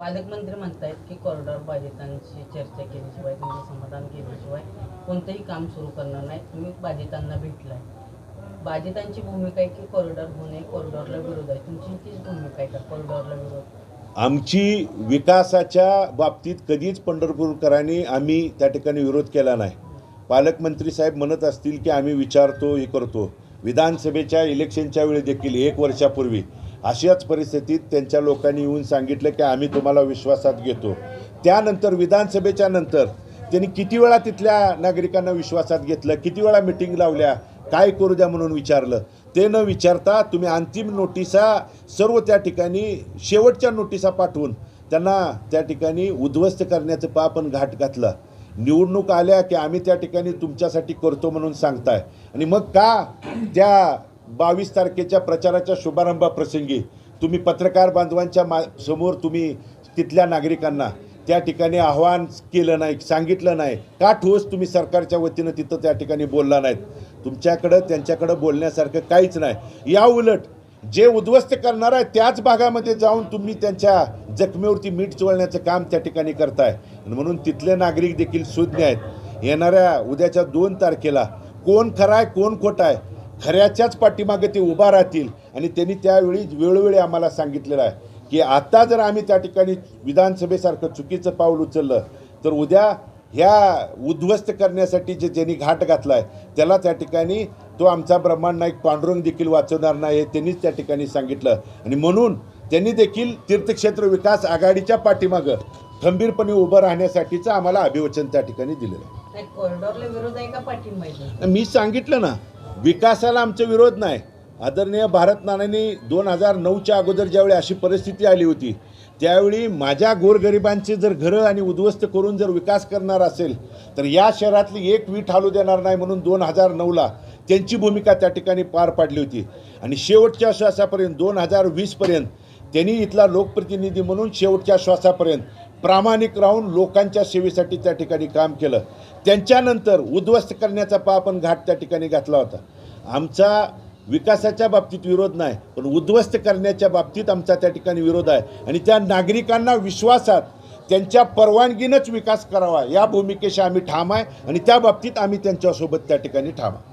पालकमंत्री म्हणतायत की कॉरिडॉर बाधितांशी चर्चा केल्याशिवाय त्यांचं समाधान केल्याशिवाय कोणतंही काम सुरू करणार नाही. तुम्ही बाधितांना भेटलाय. बाधितांची भूमिका आहे की कॉरिडॉर होणे कॉरिडॉरला विरोध आहे. तुमची तीच भूमिका आहे का कॉरिडॉरला विरोध? आमची विकासाच्या बाबतीत कधीच पंढरपूरकरांनी आम्ही त्या ठिकाणी विरोध केला नाही. पालकमंत्री साहेब म्हणत असतील की आम्ही विचारतो हे करतो. विधानसभेच्या इलेक्शनच्या वेळी देखील एक वर्षापूर्वी अशाच परिस्थितीत त्यांच्या लोकांनी येऊन सांगितलं की आम्ही तुम्हाला विश्वासात घेतो. त्यानंतर विधानसभेच्या नंतर त्यांनी किती वेळा तिथल्या नागरिकांना विश्वासात घेतलं किती वेळा मिटिंग लावल्या काय करू द्या म्हणून विचारलं. ते न विचारता तुम्ही अंतिम नोटिसा सर्व त्या ठिकाणी शेवटच्या नोटिसा पाठवून त्यांना त्या ठिकाणी उद्ध्वस्त करण्याचं पा आपण घाट घातला. निवडणूक आल्या की आम्ही त्या ठिकाणी तुमच्यासाठी करतो म्हणून सांगताय. आणि मग का त्या बावीस तारखेच्या प्रचाराच्या शुभारंभाप्रसंगी तुम्ही पत्रकार बांधवांच्या मा समोर तुम्ही तिथल्या नागरिकांना त्या ठिकाणी आव्हान केलं नाही सांगितलं नाही. का ठोस तुम्ही सरकारच्या वतीनं तिथं त्या ठिकाणी बोलला नाहीत? तुमच्याकडं त्यांच्याकडं बोलण्यासारखं काहीच नाही. या उलट जे उद्ध्वस्त करणार आहे त्याच भागामध्ये जाऊन तुम्ही त्यांच्या जखमेवरती मीठ चोळण्याचं काम त्या ठिकाणी करताय. म्हणून तिथले नागरिक देखील सुज्ञ आहेत. येणाऱ्या उद्याच्या दोन तारखेला कोण खरा आहे कोण खोटा आहे खऱ्याच्याच पाठीमागे ते उभा राहतील. आणि त्यांनी त्यावेळी वेळोवेळी आम्हाला सांगितलेलं आहे की आता जर आम्ही त्या ठिकाणी विधानसभेसारखं चुकीचं पाऊल उचललं तर उद्या ह्या उद्ध्वस्त करण्यासाठी जे ज्यांनी घाट घातला आहे त्याला त्या ठिकाणी तो आमचा ब्रह्मांड नाईक पांडुरंग देखील वाचवणार नाही हे त्यांनीच त्या ठिकाणी सांगितलं. आणि म्हणून त्यांनी देखील तीर्थक्षेत्र विकास आघाडीच्या पाठीमागं खंबीरपणे उभं राहण्यासाठीचं आम्हाला अभिवचन त्या ठिकाणी दिलेलं आहे? मी सांगितलं ना विकासाला आमचा विरोध नाही. आदरणीय भारत नानांनी दोन हजार नऊच्या अगोदर ज्यावेळी अशी परिस्थिती आली होती त्यावेळी माझ्या गोरगरिबांचे जर घरं आणि उद्ध्वस्त करून जर विकास करणार असेल तर या शहरातली एक वीट हालू देणार नाही म्हणून दोन हजार नऊला त्यांची भूमिका त्या ठिकाणी पार पाडली होती. आणि शेवटच्या श्वासापर्यंत दोन हजार वीसपर्यंत त्यांनी इथला लोकप्रतिनिधी म्हणून शेवटच्या श्वासापर्यंत प्रामाणिक राहून लोकांच्या सेवेसाठी त्या ठिकाणी काम केलं. त्यांच्यानंतर उद्ध्वस्त करण्याचा पा आपण घाट त्या ठिकाणी घातला होता. आमचा विकासाच्या बाबतीत विरोध नाही पण उद्ध्वस्त करण्याच्या बाबतीत आमचा त्या ठिकाणी विरोध आहे. आणि त्या नागरिकांना विश्वासात त्यांच्या परवानगीनंच विकास करावा या भूमिकेशी आम्ही ठाम आहे आणि त्या बाबतीत आम्ही त्यांच्यासोबत त्या ठिकाणी ठाम आहे.